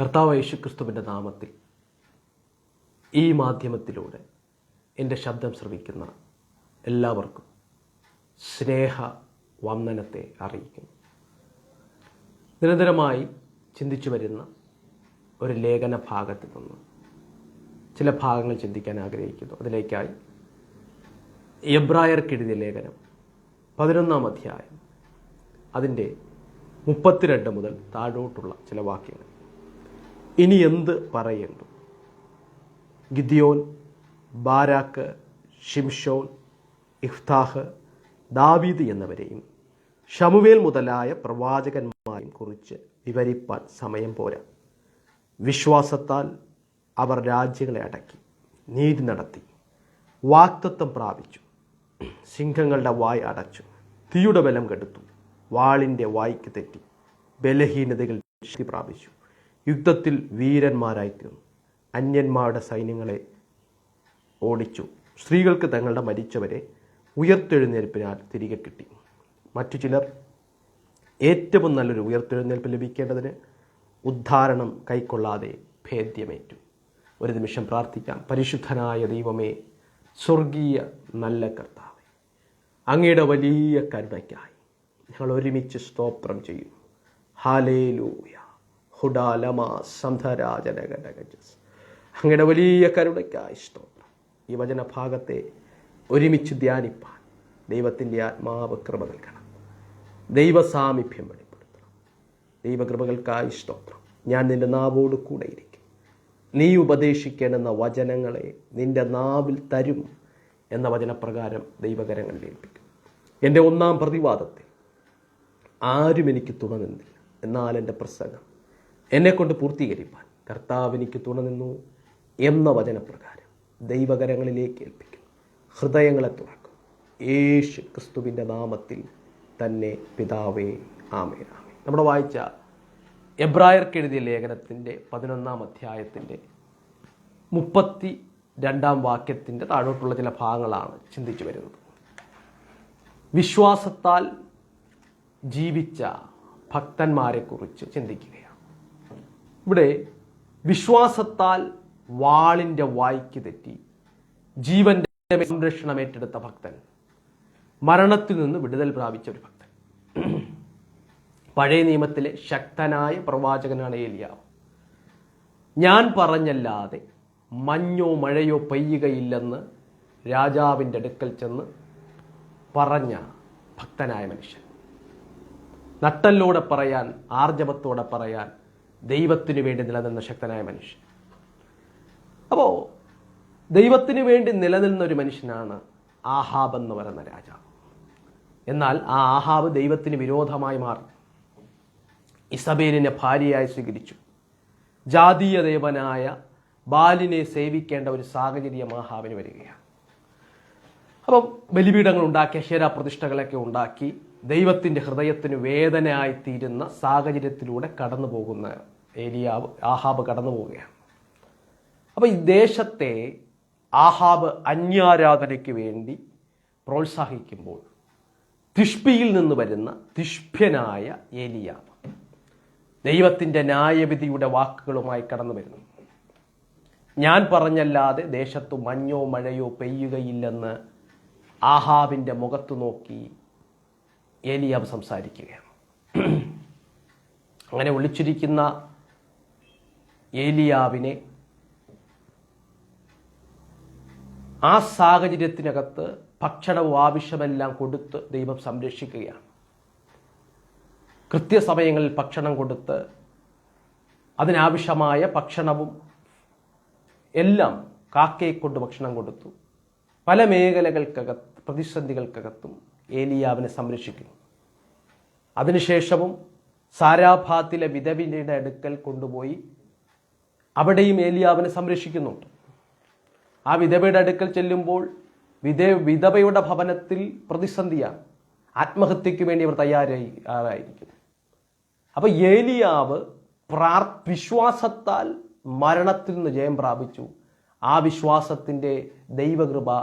കർത്താവ് യേശുക്രിസ്തുവിന്റെ നാമത്തിൽ ഈ മാധ്യമത്തിലൂടെ എന്റെ ശബ്ദം ശ്രവിക്കുന്ന എല്ലാവർക്കും സ്നേഹ വന്ദനത്തെ അറിയിക്കുന്നു. നിരന്തരമായി ചിന്തിച്ചു വരുന്ന ഒരു ലേഖന ഭാഗത്തിൽ നിന്ന് ചില ഭാഗങ്ങൾ ചിന്തിക്കാൻ ആഗ്രഹിക്കുന്നു. അതിലേക്കായി എബ്രായർക്കെഴുതിയ ലേഖനം പതിനൊന്നാം അധ്യായം അതിന്റെ മുപ്പത്തിരണ്ട് മുതൽ താഴോട്ടുള്ള ചില വാക്യങ്ങൾ. ഇനി എന്ത് പറയുന്നു ഗിദിയോൻ ബാരാക്ക് ഷിംഷോൻ ഇഫ്താഹ് ദാവീദ് എന്നിവരെയും ഷമുവേൽ മുതലായ പ്രവാചകന്മാരെയും കുറിച്ച് വിവരിപ്പാൻ സമയം പോരാ. വിശ്വാസത്താൽ അവർ രാജ്യങ്ങളെ അടക്കി നീതി നടത്തി വാക്തത്വം പ്രാപിച്ചു സിംഹങ്ങളുടെ വായ് അടച്ചു തീയുടെ ബലം കെടുത്തു വാളിന്റെ വായ്ക്ക് തെറ്റി ബലഹീനതകൾ ശക്തി പ്രാപിച്ചു. യുദ്ധത്തിൽ വീരന്മാരായി തീർന്നു. അന്യന്മാരുടെ സൈന്യങ്ങളെ ഓടിച്ചു. സ്ത്രീകൾക്ക് തങ്ങളുടെ മരിച്ചവരെ ഉയർത്തെഴുന്നേൽപ്പിനാൽ തിരികെ കിട്ടി. മറ്റു ചിലർ ഏറ്റവും നല്ലൊരു ഉയർത്തെഴുന്നേൽപ്പ് ലഭിക്കേണ്ടതിന് ഉദ്ധാരണം കൈക്കൊള്ളാതെ ഭേദ്യമേറ്റു. ഒരു നിമിഷം പ്രാർത്ഥിക്കാം. പരിശുദ്ധനായ ദൈവമേ സ്വർഗീയ നല്ല കർത്താവ് അങ്ങയുടെ വലിയ കരുണയ്ക്കായി ഞങ്ങൾ ഒരുമിച്ച് സ്തോത്രം ചെയ്യും. ഹാലേലൂയ ഹുഡാലമ സന്ധരാജനഗജസ് അങ്ങയുടെ വലിയ കരുണയ്ക്കായി സ്തോത്രം. ഈ വചനഭാഗത്തെ ഒരുമിച്ച് ധ്യാനിപ്പാൻ ദൈവത്തിന്റെ ആത്മാവ് കൃപ നൽകണം. ദൈവസാമീപ്യം വെളിപ്പെടുത്തണം. ദൈവകൃപകൾക്കായി സ്തോത്രം. ഞാൻ നിന്റെ നാവോട് കൂടെ ഇരിക്കും. നീ ഉപദേശിക്കണമെന്ന വചനങ്ങളെ നിന്റെ നാവിൽ തരും എന്ന വചനപ്രകാരം ദൈവകരങ്ങളിൽ ഏൽപ്പിക്കും. എന്റെ ഒന്നാം പ്രതിവാദത്തിൽ ആരും എനിക്ക് തുണ നിന്നില്ല. എന്നാൽ എന്റെ പ്രസംഗം എന്നെക്കൊണ്ട് പൂർത്തീകരിപ്പാൻ കർത്താവ് എനിക്ക് തുണ നിന്നു എന്ന വചനപ്രകാരം ദൈവകരങ്ങളിലേക്ക് ഏൽപ്പിക്കും ഹൃദയങ്ങളെ തുറക്കും. യേശു ക്രിസ്തുവിന്റെ നാമത്തിൽ തന്നെ പിതാവേ ആമേ ആമേ നമ്മുടെ വായിച്ച എബ്രായർക്ക് എഴുതിയ ലേഖനത്തിന്റെ പതിനൊന്നാം അധ്യായത്തിന്റെ മുപ്പത്തി രണ്ടാം വാക്യത്തിന്റെ താഴോട്ടുള്ള ചില ഭാഗങ്ങളാണ് ചിന്തിച്ചു വരുന്നത്. വിശ്വാസത്താൽ ജീവിച്ച ഭക്തന്മാരെക്കുറിച്ച് ചിന്തിക്കുകയാണ്. ഇവിടെ വിശ്വാസത്താൽ വാളിന്റെ വായ്ക്ക് തെറ്റി. ജീവന്റെ സംരക്ഷണം ഏറ്റെടുത്ത ഭക്തൻ. മരണത്തിൽ നിന്ന് വിടുതൽ പ്രാപിച്ച ഒരു ഭക്തൻ. പഴയ നിയമത്തിലെ ശക്തനായ പ്രവാചകനാണ് ഏലിയാവ്. ഞാൻ പറഞ്ഞല്ലാതെ മഞ്ഞോ മഴയോ പെയ്യുകയില്ലെന്ന് രാജാവിന്റെ അടുക്കൽ ചെന്ന് പറഞ്ഞ ഭക്തനായ മനുഷ്യൻ. നട്ടല്ലോടെ പറയാൻ ആർജവത്തോടെ പറയാൻ ദൈവത്തിനു വേണ്ടി നിലനിന്ന ശക്തനായ മനുഷ്യൻ. അപ്പോൾ ദൈവത്തിനു വേണ്ടി നിലനിന്ന ഒരു മനുഷ്യനാണ് ആഹാബ് എന്ന് പറയുന്ന രാജാവ്. എന്നാൽ ആ ആഹാബ് ദൈവത്തിന് വിരോധമായി മാറി. ഇസബേലിനെ ഭാര്യയായി സ്വീകരിച്ചു. ജാതീയ ദേവനായ ബാലിനെ സേവിക്കേണ്ട ഒരു സാഹചര്യം ആഹാബിന് വരികയാണ്. അപ്പം ബലിപീഠങ്ങൾ ഉണ്ടാക്കി അക്ഷര പ്രതിഷ്ഠകളൊക്കെ ഉണ്ടാക്കി ദൈവത്തിന്റെ ഹൃദയത്തിന് വേദനയായി തീരുന്ന സാഹചര്യത്തിലൂടെ കടന്നു പോകുന്ന ഏലിയാവ് ആഹാബ് കടന്നു പോവുകയാണ് അപ്പോൾ ഈ ദേശത്തെ ആഹാബ് അന്യാരാധനയ്ക്ക് വേണ്ടി പ്രോത്സാഹിക്കുമ്പോൾ തിഷ്പിയിൽ നിന്ന് വരുന്ന തിഷ്പ്യനായ ഏലിയാവ് ദൈവത്തിന്റെ ന്യായവിധിയുടെ വാക്കുകളുമായി കടന്നു വരുന്നു. ഞാൻ പറഞ്ഞല്ലാതെ ദേശത്തു മഞ്ഞോ മഴയോ പെയ്യുകയില്ലെന്ന് ആഹാബിന്റെ മുഖത്തു നോക്കി ഏലിയാവ് സംസാരിക്കുകയാണ്. അങ്ങനെ ഒളിച്ചിരിക്കുന്ന ഏലിയാവിനെ ആ സാഹചര്യത്തിനകത്ത് ഭക്ഷണവും ആവശ്യമെല്ലാം കൊടുത്ത് ദൈവം സംരക്ഷിക്കുകയാണ്. കൃത്യസമയങ്ങളിൽ ഭക്ഷണം കൊടുത്ത് അതിനാവശ്യമായ ഭക്ഷണവും എല്ലാം കാക്കയെ കൊണ്ട് ഭക്ഷണം കൊടുത്തു. പല മേഖലകൾക്കകത്ത് പ്രതിസന്ധികൾക്കകത്തും ഏലിയാവിനെ സംരക്ഷിക്കുന്നു. അതിനുശേഷവും സാരാഭാത്തിലെ വിധവിന്റെ അടുക്കൽ കൊണ്ടുപോയി അവിടെയും ഏലിയാവിനെ സംരക്ഷിക്കുന്നുണ്ട്. ആ വിധവയുടെ അടുക്കൽ ചെല്ലുമ്പോൾ വിധ വിധവയുടെ ഭവനത്തിൽ പ്രതിസന്ധിയാണ്. ആത്മഹത്യയ്ക്ക് വേണ്ടി അവർ തയ്യാറായി ആയിരിക്കുന്നു അപ്പോൾ ഏലിയാവ് പ്രാർ വിശ്വാസത്താൽ മരണത്തിൽ നിന്ന് ജയം പ്രാപിച്ചു. ആ വിശ്വാസത്തിന്റെ ദൈവകൃപ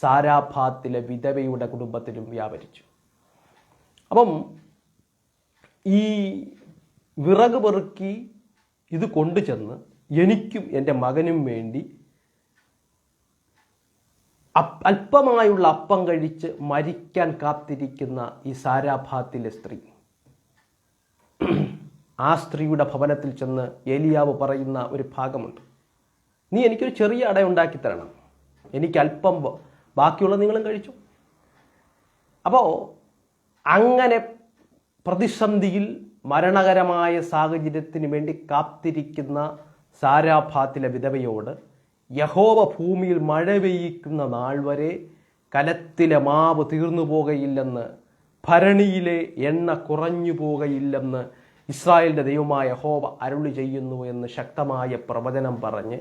സാരാഭാത്തിലെ വിധവയുടെ കുടുംബത്തിലും വ്യാപരിച്ചു. അപ്പം ഈ വിറക് പെറുക്കി ഇത് കൊണ്ടുചെന്ന് എനിക്കും എന്റെ മകനും വേണ്ടി അല്പമായുള്ള അപ്പം കഴിച്ച് മരിക്കാൻ കാത്തിരിക്കുന്ന ഈ സാരാഭാത്തിലെ സ്ത്രീ. ആ സ്ത്രീയുടെ ഭവനത്തിൽ ചെന്ന് ഏലിയാവ് പറയുന്ന ഒരു ഭാഗമുണ്ട്. നീ എനിക്കൊരു ചെറിയ അട ഉണ്ടാക്കി തരണം. എനിക്ക് അല്പം ബാക്കിയുള്ള നിങ്ങളും കഴിച്ചു. അപ്പോൾ അങ്ങനെ പ്രതിസന്ധിയിൽ മരണകരമായ സാഹചര്യത്തിന് വേണ്ടി കാത്തിരിക്കുന്ന സാരാഭാത്തിലെ വിധവയോട് യഹോവ ഭൂമിയിൽ മഴ പെയ്യിക്കുന്ന നാൾ വരെ കലത്തിലെ മാവ് തീർന്നു പോകയില്ലെന്ന് ഭരണിയിലെ എണ്ണ കുറഞ്ഞു പോകയില്ലെന്ന് ഇസ്രായേലിന്റെ ദൈവമായ യഹോവ അരുളി ചെയ്യുന്നു എന്ന് ശക്തമായ പ്രവചനം പറഞ്ഞ്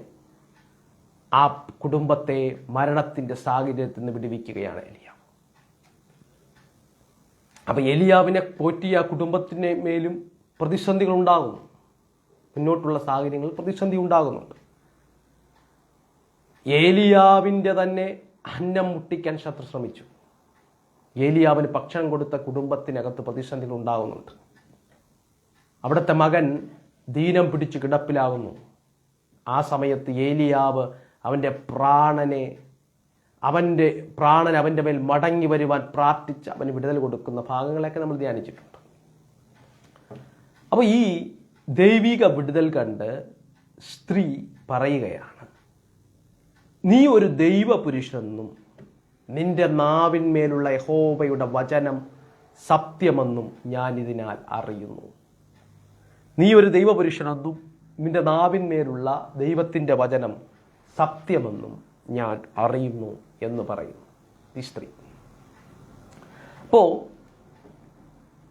ആ കുടുംബത്തെ മരണത്തിന്റെ സാഹചര്യത്തിൽ നിന്ന് വിടുവിക്കുകയാണ് എലിയാവ് അപ്പൊ എലിയാവിനെ പോറ്റിയ ആ മേലും പ്രതിസന്ധികൾ ഉണ്ടാകുന്നു മുന്നോട്ടുള്ള സാഹചര്യങ്ങളിൽ പ്രതിസന്ധി ഉണ്ടാകുന്നുണ്ട്. ഏലിയാവിന്റെ തന്നെ അന്നം മുട്ടിക്കാൻ ശത്രു ശ്രമിച്ചു. ഏലിയാവിന് ഭക്ഷണം കൊടുത്ത കുടുംബത്തിനകത്ത് പ്രതിസന്ധികൾ ഉണ്ടാകുന്നുണ്ട്. അവിടുത്തെ മകൻ ദീനം പിടിച്ച് കിടപ്പിലാകുന്നു. ആ സമയത്ത് ഏലിയാവ് അവന്റെ പ്രാണനെ അവന്റെ പ്രാണൻ അവന്റെ മേൽ മടങ്ങി വരുവാൻ പ്രാർത്ഥിച്ച് അവന് വിടുതൽ കൊടുക്കുന്ന ഭാഗങ്ങളൊക്കെ നമ്മൾ ധ്യാനിച്ചിട്ടുണ്ട്. അപ്പോൾ ഈ ദൈവിക വിടുതൽ കണ്ട് സ്ത്രീ പറയുകയാണ് നീ ഒരു ദൈവപുരുഷനെന്നും നിന്റെ നാവിന്മേലുള്ള യഹോബയുടെ വചനം സത്യമെന്നും ഞാൻ ഇതിനാൽ അറിയുന്നു. നീ ഒരു ദൈവപുരുഷനെന്നും നിന്റെ നാവിന്മേലുള്ള ദൈവത്തിന്റെ വചനം സത്യമെന്നും ഞാൻ അറിയുന്നു. എന്ന് പറയും. ഈ സ്ത്രീ അപ്പോൾ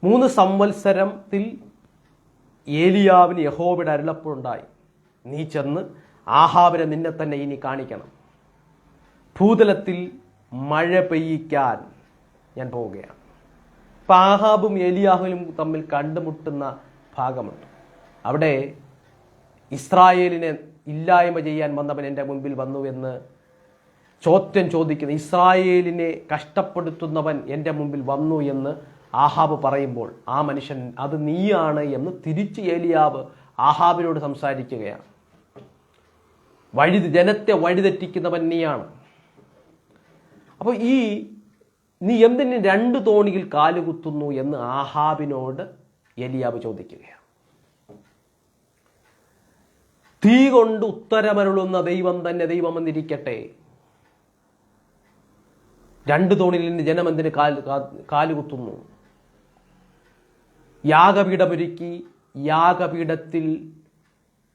മൂന്ന് സംവത്സരത്തിൽ ഏലിയാവിന് യഹോവയുടെ അരുളപ്പുണ്ടായി നീ ചെന്ന് ആഹാബിനെ നിന്നെ തന്നെ ഇനി കാണിക്കണം. ഭൂതലത്തിൽ മഴ പെയ്യിക്കാൻ ഞാൻ പോവുകയാണ്. അപ്പം ആഹാബും ഏലിയാഹുലും തമ്മിൽ കണ്ടുമുട്ടുന്ന ഭാഗമുണ്ട്. അവിടെ ഇസ്രായേലിനെ ഇല്ലായ്മ ചെയ്യാൻ വന്നവൻ എന്റെ മുൻപിൽ വന്നു എന്ന് ചോദ്യം ചോദിക്കുന്ന ഇസ്രായേലിനെ കഷ്ടപ്പെടുത്തുന്നവൻ എന്റെ മുമ്പിൽ വന്നു എന്ന് ആഹാബ് പറയുമ്പോൾ ആ മനുഷ്യൻ അത് നീയാണ് എന്ന് തിരിച്ച് ഏലിയാവ് ആഹാബിനോട് സംസാരിക്കുകയാണ്. വഴി ജനത്തെ വഴിതെറ്റിക്കുന്നവൻ നീയാണ്. അപ്പോൾ ഈ നീ എന്തിന് രണ്ട് തോണിയിൽ കാലുകുത്തുന്നു എന്ന് ആഹാബിനോട് എലിയാവ് ചോദിക്കുകയാണ്. തീ കൊണ്ട് ഉത്തരമരുളുന്ന ദൈവം തന്നെ ദൈവമെന്നിരിക്കട്ടെ രണ്ട് തോണിയിൽ നിന്ന് ജനം എന്തിന് കാൽ കാലുകുത്തുന്നു യാഗപീഠമൊരുക്കി യാഗപീഠത്തിൽ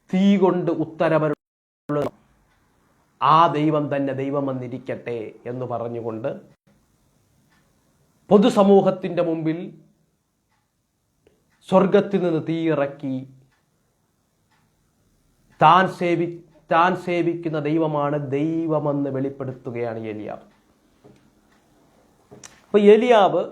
തീ കൊണ്ട് ഉത്തരമരുള്ള ആ ദൈവം തന്നെ ദൈവം വന്നിരിക്കട്ടെ എന്ന് പറഞ്ഞുകൊണ്ട് പൊതുസമൂഹത്തിന്റെ മുമ്പിൽ സ്വർഗത്തിൽ നിന്ന് തീ ഇറക്കി താൻ സേവി താൻ സേവിക്കുന്ന ദൈവമാണ് ദൈവമെന്ന് വെളിപ്പെടുത്തുകയാണ് ഏലിയാവ് അപ്പൊ എലിയാവ്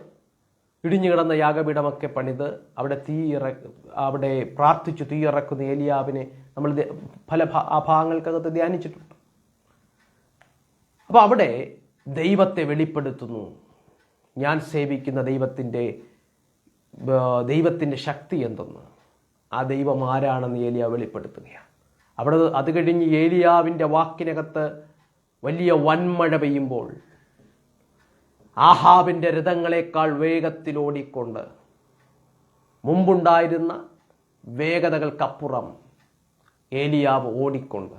ഇടിഞ്ഞു കിടന്ന യാഗപീഠമൊക്കെ പണിത് അവിടെ തീ ഇറ അവിടെ പ്രാർത്ഥിച്ചു തീ ഇറക്കുന്ന ഏലിയാവിനെ നമ്മൾ പല ആ ഭാഗങ്ങൾക്കകത്ത് ധ്യാനിച്ചിട്ടുണ്ട്. അപ്പോൾ അവിടെ ദൈവത്തെ വെളിപ്പെടുത്തുന്നു. ഞാൻ സേവിക്കുന്ന ദൈവത്തിന്റെ ദൈവത്തിന്റെ ശക്തി എന്തെന്ന്? ആ ദൈവം ആരാണെന്ന് ഏലിയ വെളിപ്പെടുത്തുകയാണ്. അവിടെ അത് കഴിഞ്ഞ് ഏലിയാവിന്റെ വാക്കിനകത്ത് വലിയ വൻമഴ പെയ്യുമ്പോൾ ആഹാബിന്റെ രഥങ്ങളെക്കാൾ വേഗത്തിലോടിക്കൊണ്ട് മുമ്പുണ്ടായിരുന്ന വേഗതകൾക്കപ്പുറം ഏലിയാവ് ഓടിക്കൊണ്ട്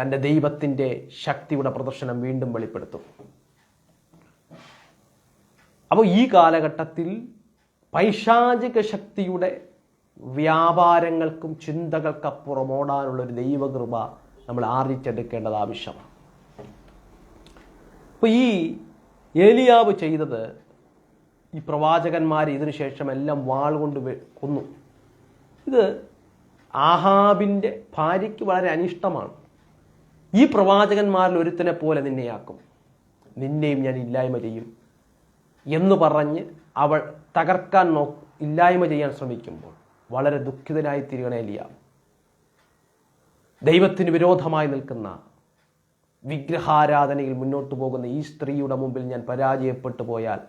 തന്റെ ദൈവത്തിന്റെ ശക്തിയുടെ പ്രദർശനം വീണ്ടും വെളിപ്പെടുത്തും. അപ്പോൾ ഈ കാലഘട്ടത്തിൽ പൈശാചിക ശക്തിയുടെ വ്യാപാരങ്ങൾക്കും ചിന്തകൾക്കപ്പുറം ഓടാനുള്ള ഒരു ദൈവകൃപ നമ്മൾ ആർജിച്ചെടുക്കേണ്ടത് ആവശ്യമാണ്. അപ്പോൾ ഈ ഏലിയാവ് ചെയ്തത് ഈ പ്രവാചകന്മാരെ ഇതിനുശേഷം എല്ലാം വാൾ കൊണ്ട് കൊന്നു. ഇത് ആഹാബിന്റെ ഭാര്യയ്ക്ക് വളരെ അനിഷ്ടമാണ്. ഈ പ്രവാചകന്മാരിൽ ഒരുത്തനെ പോലെ നിന്നെയാക്കും. നിന്നെയും ഞാൻ ഇല്ലായ്മ ചെയ്യും എന്ന് പറഞ്ഞ് അവൾ തകർക്കാൻ നോ ഇല്ലായ്മ ചെയ്യാൻ ശ്രമിക്കുമ്പോൾ വളരെ ദുഃഖിതനായി തിരികണ എലിയാവ് ദൈവത്തിന് വിരോധമായി നിൽക്കുന്ന വിഗ്രഹാരാധനയിൽ മുന്നോട്ട് പോകുന്ന ഈ സ്ത്രീയുടെ മുമ്പിൽ ഞാൻ പരാജയപ്പെട്ടു പോയാൽ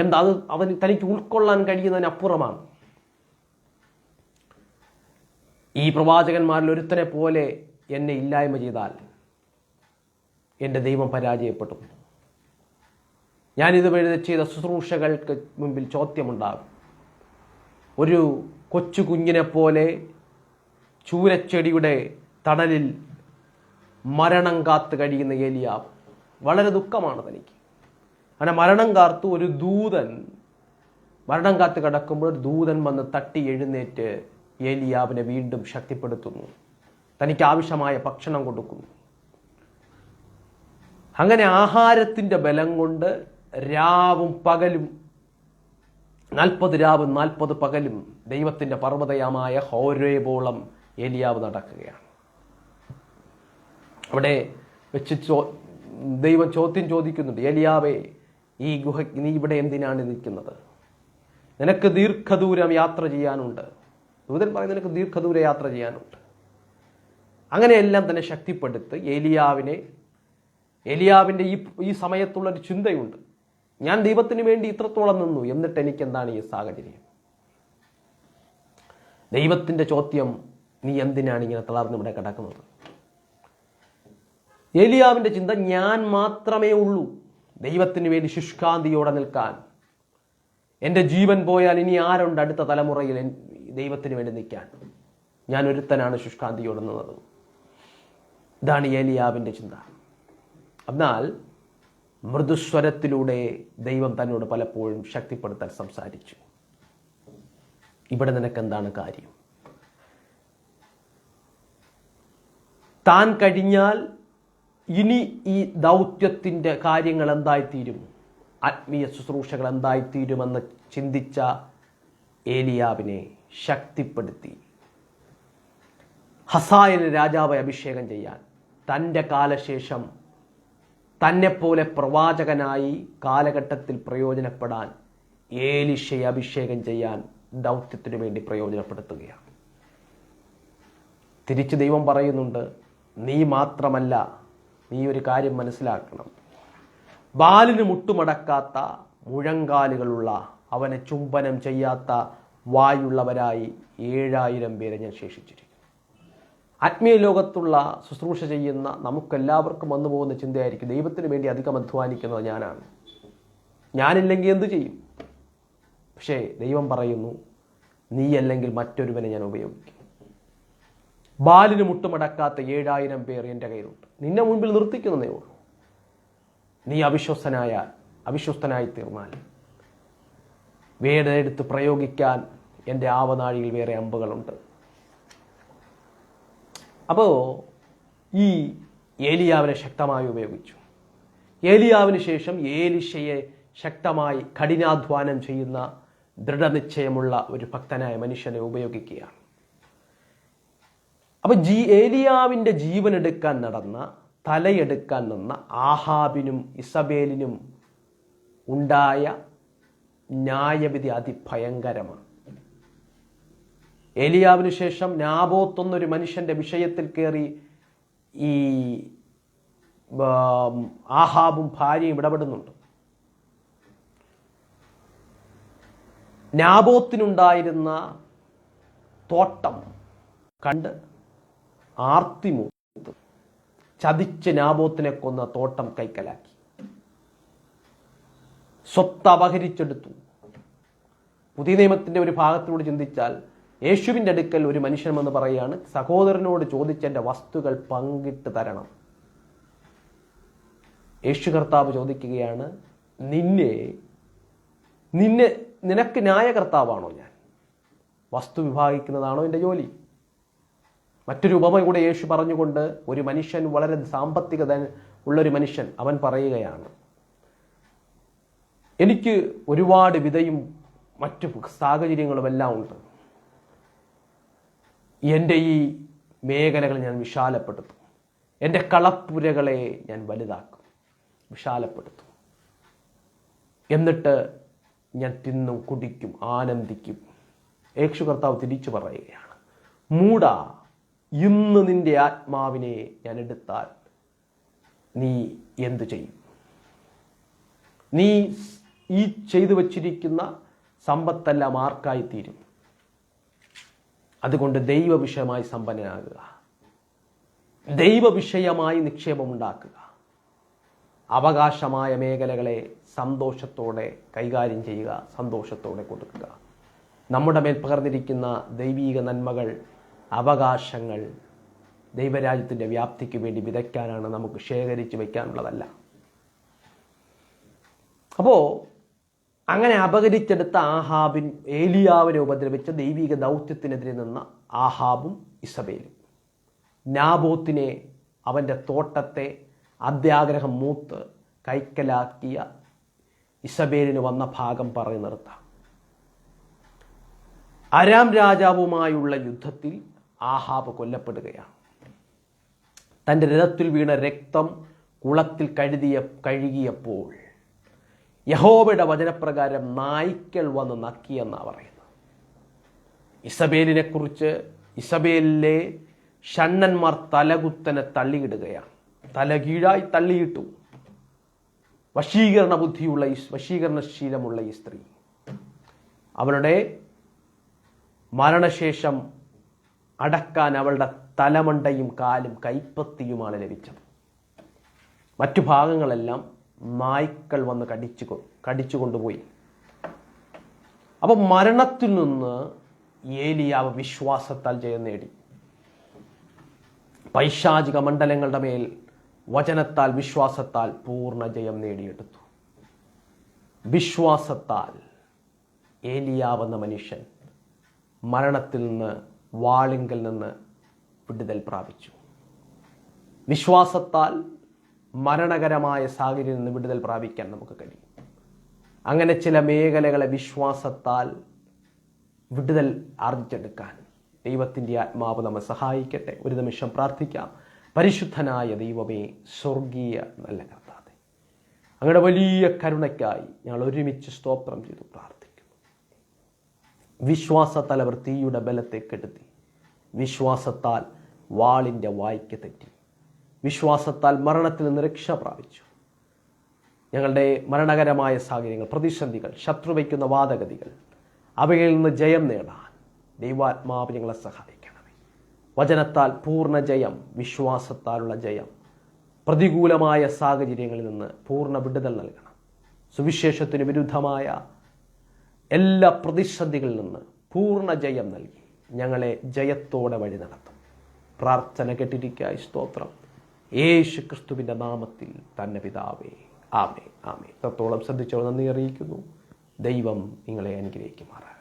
എന്താ അത്? അവന് തനിക്ക് ഉൾക്കൊള്ളാൻ കഴിയുന്നതിനപ്പുറമാണ്. ഈ പ്രവാചകന്മാരിൽ ഒരുത്തനെ പോലെ എന്നെ ഇല്ലായ്മ ചെയ്താൽ എന്റെ ദൈവം പരാജയപ്പെട്ടു. ഞാനിത് എഴുതി ചെയ്ത ശുശ്രൂഷകൾക്ക് മുമ്പിൽ ചോദ്യമുണ്ടാകും. ഒരു കൊച്ചു കുഞ്ഞിനെ പോലെ ചൂരച്ചെടിയുടെ തണലിൽ മരണം കാത്തു കഴിയുന്ന ഏലിയാവ് വളരെ ദുഃഖമാണ് തനിക്ക് അങ്ങനെ മരണം കാത്ത് ഒരു ദൂതൻ മരണം കാത്തു കിടക്കുമ്പോൾ ഒരു ദൂതൻ വന്ന് തട്ടി എഴുന്നേറ്റ് ഏലിയാവിനെ വീണ്ടും ശക്തിപ്പെടുത്തുന്നു. തനിക്ക് ആവശ്യമായ ഭക്ഷണം കൊടുക്കുന്നു. അങ്ങനെ ആഹാരത്തിന്റെ ബലം കൊണ്ട് രാവും പകലും നാൽപ്പത് രാവും നാൽപ്പത് പകലും ദൈവത്തിന്റെ പർവതയമായ ഹോരേബോളം ഏലിയാവ് നടക്കുകയാണ്. അവിടെ വെച്ച് ചോ ദൈവം ചോദ്യം ചോദിക്കുന്നുണ്ട് എലിയാവേ ഈ ഗുഹ നീ ഇവിടെ എന്തിനാണ് നിൽക്കുന്നത്? നിനക്ക് ദീർഘദൂരം യാത്ര ചെയ്യാനുണ്ട്. ദൂതൻ പറയുന്നത് നിനക്ക് ദീർഘദൂര യാത്ര ചെയ്യാനുണ്ട്. അങ്ങനെയെല്ലാം തന്നെ ശക്തിപ്പെടുത്ത് ഏലിയാവിനെ ഏലിയാവിന്റെ ഈ ഈ സമയത്തുള്ളൊരു ചിന്തയുണ്ട്. ഞാൻ ദൈവത്തിന് വേണ്ടി ഇത്രത്തോളം നിന്നു എന്നിട്ട് എനിക്ക് എന്താണ് ഈ സാഹചര്യം? ദൈവത്തിന്റെ ചോദ്യം നീ എന്തിനാണ് ഇങ്ങനെ തളർന്നിവിടെ കിടക്കുന്നത്? ഏലിയാവിന്റെ ചിന്ത ഞാൻ മാത്രമേ ഉള്ളൂ. ദൈവത്തിന് വേണ്ടി ശുഷ്കാന്തിയോടെ നിൽക്കാൻ. എന്റെ ജീവൻ പോയാൽ ഇനി ആരുണ്ട് അടുത്ത തലമുറയിൽ ദൈവത്തിന് വേണ്ടി നിൽക്കാൻ? ഞാൻ ഒരുത്തനാണ് ശുഷ്കാന്തിയോടെ നിന്നത്. ഇതാണ് ഏലിയാവിന്റെ ചിന്ത. എന്നാൽ മൃദുസ്വരത്തിലൂടെ ദൈവം തന്നോട് പലപ്പോഴും ശക്തിപ്പെടുത്താൻ സംസാരിച്ചു. ഇവിടെ നിനക്ക് എന്താണ് കാര്യം? താൻ കഴിഞ്ഞാൽ ഇനി ഈ ദൗത്യത്തിന്റെ കാര്യങ്ങൾ എന്തായിത്തീരും? ആത്മീയ ശുശ്രൂഷകൾ എന്തായിത്തീരുമെന്ന് ചിന്തിച്ച ഏലിയാവിനെ ശക്തിപ്പെടുത്തി. ഹസായന് രാജാവെ അഭിഷേകം ചെയ്യാൻ തന്റെ കാലശേഷം തന്നെപ്പോലെ പ്രവാചകനായി കാലഘട്ടത്തിൽ പ്രയോജനപ്പെടാൻ ഏലിഷയെ അഭിഷേകം ചെയ്യാൻ ദൗത്യത്തിനു വേണ്ടി പ്രയോജനപ്പെടുത്തുകയാണ്. തിരിച്ചു ദൈവം പറയുന്നുണ്ട് നീ മാത്രമല്ല നീ ഒരു കാര്യം മനസ്സിലാക്കണം. ബാലിന് മുട്ടുമടക്കാത്ത മുഴങ്കാലുകളുള്ള അവനെ ചുംബനം ചെയ്യാത്ത വായുള്ളവരായി ഏഴായിരം പേരെ ഞാൻ ശേഷിച്ചിരിക്കുന്നു. ആത്മീയ ലോകത്തുള്ള ശുശ്രൂഷ ചെയ്യുന്ന നമുക്കെല്ലാവർക്കും വന്നു പോകുന്ന ചിന്തയായിരിക്കും. ദൈവത്തിന് വേണ്ടി അധികം അധ്വാനിക്കുന്നത് ഞാനാണ്. ഞാനില്ലെങ്കിൽ എന്തു ചെയ്യും? പക്ഷേ ദൈവം പറയുന്നു നീ അല്ലെങ്കിൽ മറ്റൊരുവനെ ഞാൻ ഉപയോഗിക്കും. ബാലിന് മുട്ടുമടക്കാത്ത ഏഴായിരം പേർ എന്റെ കയ്യിലുണ്ട്. നിന്നെ മുൻപിൽ നിർത്തിക്കുന്നതേ ഉള്ളൂ. നീ അവിശ്വസ്തനായാൽ അവിശ്വസ്തനായി തീർന്നാൽ. വേടെടുത്ത് പ്രയോഗിക്കാൻ എന്റെ ആവനാഴിയിൽ വേറെ അമ്പുകളുണ്ട്. അപ്പോൾ ഈ ഏലിയാവിനെ ശക്തമായി ഉപയോഗിച്ചു. ഏലിയാവിന് ശേഷം ഏലിഷയെ ശക്തമായി കഠിനാധ്വാനം ചെയ്യുന്ന ദൃഢനിശ്ചയമുള്ള ഒരു ഭക്തനായ മനുഷ്യനെ ഉപയോഗിക്കുകയാണ്. അപ്പൊ ജി ജീവൻ എടുക്കാൻ നടന്ന തലയെടുക്കാൻ നിന്ന ആഹാബിനും ഇസബേലിനും ഉണ്ടായ ന്യായവിധി അതിഭയങ്കരമാണ്. ഏലിയാവിന് ശേഷം നാബോത്ത് എന്നൊരു മനുഷ്യന്റെ വിഷയത്തിൽ കയറി ഈ ആഹാബും ഭാര്യയും ഇടപെടുന്നുണ്ട്. നാബോത്തിനുണ്ടായിരുന്ന തോട്ടം കണ്ട് ആർത്തിമൂത്ത് ചതിച്ച് നാബോത്തിനെ കൊന്ന തോട്ടം കൈക്കലാക്കി. സ്വത്ത് അപഹരിച്ചെടുത്തു. പുതിയ നിയമത്തിന്റെ ഒരു ഭാഗത്തിലൂടെ ചിന്തിച്ചാൽ യേശുവിന്റെ അടുക്കൽ ഒരു മനുഷ്യനെന്ന് പറയുകയാണ് സഹോദരനോട് ചോദിച്ച എന്റെ വസ്തുക്കൾ പങ്കിട്ട് തരണം. യേശു കർത്താവ് ചോദിക്കുകയാണ് നിന്നെ നിന്നെ നിനക്ക് ന്യായകർത്താവാണോ ഞാൻ? വസ്തു വിഭാഗിക്കുന്നതാണോ എന്റെ ജോലി? മറ്റൊരു ഉപമ കൂടെ യേശു പറഞ്ഞുകൊണ്ട് ഒരു മനുഷ്യൻ വളരെ സാമ്പത്തികത ഉള്ളൊരു മനുഷ്യൻ അവൻ പറയുകയാണ് എനിക്ക് ഒരുപാട് വിധയും മറ്റു സാഹചര്യങ്ങളുമെല്ലാം ഉണ്ട്. എന്റെ ഈ മേഖലകൾ ഞാൻ വിശാലപ്പെടുത്തും. എന്റെ കളപ്പുരകളെ ഞാൻ വലുതാക്കും. വിശാലപ്പെടുത്തും. എന്നിട്ട് ഞാൻ തിന്നും കുടിക്കും ആനന്ദിക്കും. യേശു കർത്താവ് തിരിച്ചു പറയുകയാണ് മൂട ഇന്ന് നിന്റെ ആത്മാവിനെ ഞാൻ എടുത്താൽ നീ എന്തു ചെയ്യും? നീ ഈ ചെയ്തു വച്ചിരിക്കുന്ന സമ്പത്തെല്ലാം ആർക്കായി തീരും അതുകൊണ്ട് ദൈവവിഷയമായി സമ്പന്നനാകുക. ദൈവവിഷയമായി നിക്ഷേപമുണ്ടാക്കുക. അവകാശമായ മേഖലകളെ സന്തോഷത്തോടെ കൈകാര്യം ചെയ്യുക സന്തോഷത്തോടെ കൊടുക്കുക. നമ്മുടെ മേൽ പകർന്നിരിക്കുന്ന ദൈവീക നന്മകൾ അവകാശങ്ങൾ ദൈവരാജ്യത്തിന്റെ വ്യാപ്തിക്ക് വേണ്ടി വിതയ്ക്കാനാണ് നമുക്ക് ശേഖരിച്ച് വയ്ക്കാനുള്ളതല്ല. അപ്പോൾ അങ്ങനെ അപകരിച്ചെടുത്ത ആഹാബിൻ ഏലിയാവിനെ ഉപദ്രവിച്ച ദൈവിക ദൗത്യത്തിനെതിരെ നിന്ന ആഹാബും ഇസബേലും. നാബോത്തിനെ അവന്റെ തോട്ടത്തെ അത്യാഗ്രഹം മൂത്ത് കൈക്കലാക്കിയ ഇസബേലിന് വന്ന ഭാഗം പറഞ്ഞു നിർത്താം. അരാം രാജാവുമായുള്ള യുദ്ധത്തിൽ ആഹാബ് കൊല്ലപ്പെടുകയാണ്. തന്റെ രഥത്തിൽ വീണ രക്തം കുളത്തിൽ കഴുതിയ കഴുകിയപ്പോൾ യഹോബയുടെ വചനപ്രകാരം നായ്ക്കൾ വന്ന് നക്കിയെന്നാണ് പറയുന്നത്. ഇസബേലിനെക്കുറിച്ച് ഇസബേലിലെ ഷണ്ണന്മാർ തലകുത്തനെ തള്ളിയിടുകയാണ്. തലകീഴായി തള്ളിയിട്ടു. വശീകരണ ബുദ്ധിയുള്ള ഈ വശീകരണശീലമുള്ള ഈ സ്ത്രീ. അവരുടെ മരണശേഷം അടക്കാൻ അവളുടെ തലമണ്ടയും കാലും കൈപ്പത്തിയുമാണ് ലഭിച്ചത്. മറ്റു ഭാഗങ്ങളെല്ലാം നായ്ക്കൾ വന്ന് കടിച്ചു കടിച്ചു കൊണ്ടുപോയി. അപ്പം മരണത്തിൽ നിന്ന് ഏലിയാവ് വിശ്വാസത്താൽ ജയം നേടി. പൈശാചിക മണ്ഡലങ്ങളുടെ മേൽ വചനത്താൽ വിശ്വാസത്താൽ പൂർണ ജയം നേടിയെടുത്തു. വിശ്വാസത്താൽ ഏലിയാവ് എന്ന മനുഷ്യൻ മരണത്തിൽ നിന്ന് വാളിങ്കൽ നിന്ന് വിടുതൽ പ്രാപിച്ചു. വിശ്വാസത്താൽ മരണകരമായ സാഹചര്യത്തിൽ നിന്ന് വിടുതൽ പ്രാപിക്കാൻ നമുക്ക് കഴിയും. അങ്ങനെ ചില മേഖലകളെ വിശ്വാസത്താൽ വിടുതൽ ആർജിച്ചെടുക്കാൻ ദൈവത്തിന്റെ ആത്മാവ് നമ്മെ സഹായിക്കട്ടെ. ഒരു നിമിഷം പ്രാർത്ഥിക്കാം. പരിശുദ്ധനായ ദൈവമേ സ്വർഗീയ നല്ല കർത്താതെ അങ്ങയുടെ വലിയ കരുണയ്ക്കായി ഞങ്ങൾ ഒരുമിച്ച് സ്തോത്രം ചെയ്തു പ്രാർത്ഥിക്കുന്നു വിശ്വാസത്താൽ അവർ തീയുടെ ബലത്തെ കെടുത്തി. വിശ്വാസത്താൽ വാളിന്റെ വായ്ക്ക് തെറ്റി. വിശ്വാസത്താൽ മരണത്തിൽ നിന്ന് രക്ഷ പ്രാപിച്ചു. ഞങ്ങളുടെ മരണകരമായ സാഹചര്യങ്ങൾ പ്രതിസന്ധികൾ ശത്രു വയ്ക്കുന്ന വാദഗതികൾ അവയിൽ നിന്ന് ജയം നേടാൻ ദൈവാത്മാവ് ഞങ്ങളെ സഹായിക്കണമേ. വചനത്താൽ പൂർണ ജയം വിശ്വാസത്താലുള്ള ജയം പ്രതികൂലമായ സാഹചര്യങ്ങളിൽ നിന്ന് പൂർണ വിടുതൽ നൽകണം. സുവിശേഷത്തിന് വിരുദ്ധമായ എല്ലാ പ്രതിസന്ധികളിൽ നിന്ന് പൂർണ ജയം നൽകി. ഞങ്ങളെ ജയത്തോടെ വഴി നടത്തും. പ്രാർത്ഥന കെട്ടിരിക്കായി സ്തോത്രം. യേശു ക്രിസ്തുവിന്റെ നാമത്തിൽ തന്നെ പിതാവേ. ആമേ ആമേ ഇത്രത്തോളം ശ്രദ്ധിച്ചോ നന്ദി അറിയിക്കുന്നു. ദൈവം നിങ്ങളെ അനുഗ്രഹിക്കുമാറാണ്